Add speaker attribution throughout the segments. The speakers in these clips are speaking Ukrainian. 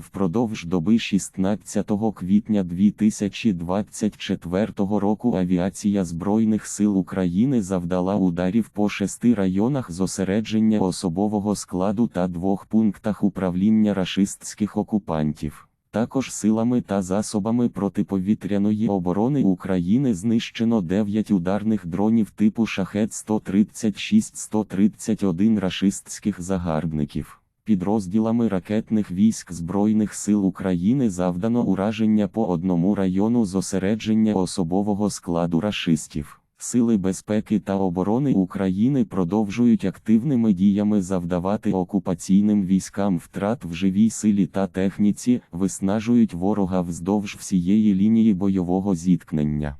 Speaker 1: Впродовж доби 16 квітня 2024 року авіація Збройних сил України завдала ударів по шести районах зосередження особового складу та двох пунктах управління рашистських окупантів. Також силами та засобами протиповітряної оборони України знищено 9 ударних дронів типу Шахет 136-131 рашистських загарбників. Підрозділами ракетних військ Збройних сил України завдано ураження по одному району зосередження особового складу рашистів. Сили безпеки та оборони України продовжують активними діями завдавати окупаційним військам втрат в живій силі та техніці, виснажують ворога вздовж всієї лінії бойового зіткнення.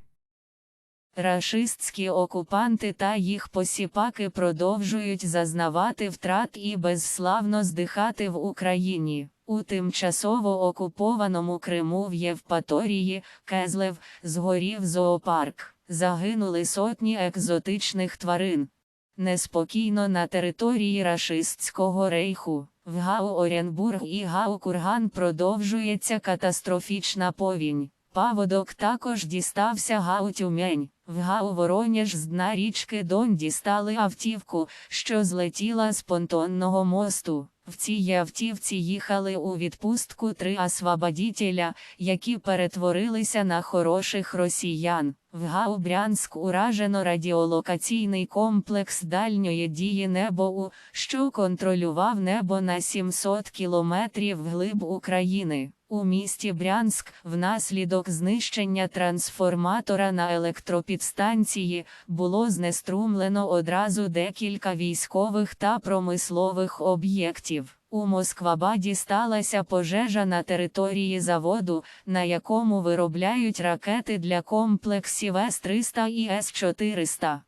Speaker 2: Рашистські окупанти та їх посіпаки продовжують зазнавати втрат і безславно здихати в Україні. У тимчасово окупованому Криму в Євпаторії, Кезлев, згорів зоопарк. Загинули сотні екзотичних тварин. Неспокійно на території рашистського рейху. В Гау Оренбург і Гау Курган продовжується катастрофічна повінь. Паводок також дістався Гау Тюмень. В Гау Воронеж з дна річки Дон дістали автівку, що злетіла з понтонного мосту. В цій автівці їхали у відпустку три освободітеля, які перетворилися на хороших росіян. В Гау Брянськ уражено радіолокаційний комплекс дальньої дії НЕБОУ, що контролював небо на 700 кілометрів вглиб України. У місті Брянськ внаслідок знищення трансформатора на електропідстанції було знеструмлено одразу декілька військових та промислових об'єктів. У Москвабаді сталася пожежа на території заводу, на якому виробляють ракети для комплексів С-300 і С-400.